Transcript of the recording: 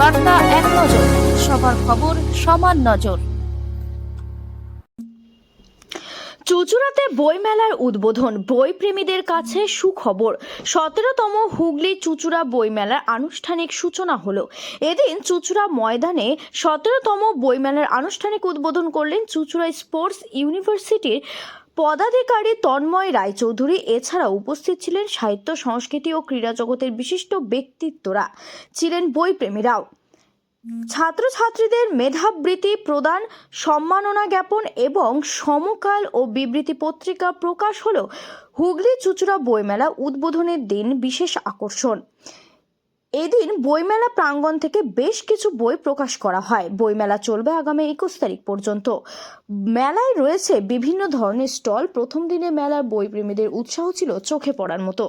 বার্তা এক নজর, সবার খবর সমান নজর। চুচুড়াতে বইমেলার উদ্বোধন বই প্রেমীদের কাছে সুখবর। সতেরোতম হুগলি চুচুড়া বইমেলার আনুষ্ঠানিক সূচনা হলো। এদিন চুচুড়া ময়দানে সতেরোতম বইমেলার আনুষ্ঠানিক উদ্বোধন করলেন চুচুড়া স্পোর্টস ইউনিভার্সিটির পদাধিকারী তন্ময় রায়চৌধুরী এছাড়া উপস্থিত ছিলেন সাহিত্য, সংস্কৃতি ও ক্রীড়া জগতের বিশিষ্ট ব্যক্তিত্বরা। ছিলেন বইপ্রেমীরাও ছাত্রছাত্রীদের মেধাবৃত্তি প্রদান, সম্মাননা জ্ঞাপন এবং সমকাল ও বিবৃতি পত্রিকা প্রকাশ হল হুগলি চুচুড়া বইমেলা উদ্বোধনের দিন বিশেষ আকর্ষণ। এদিন বইমেলা প্রাঙ্গণ থেকে বেশ কিছু বই প্রকাশ করা হয়। বইমেলা চলবে আগামী একুশ তারিখ পর্যন্ত। মেলায় রয়েছে বিভিন্ন ধরনের স্টল। প্রথম দিনে মেলার বইপ্রেমীদের উৎসাহ ছিল চোখে পড়ার মতো।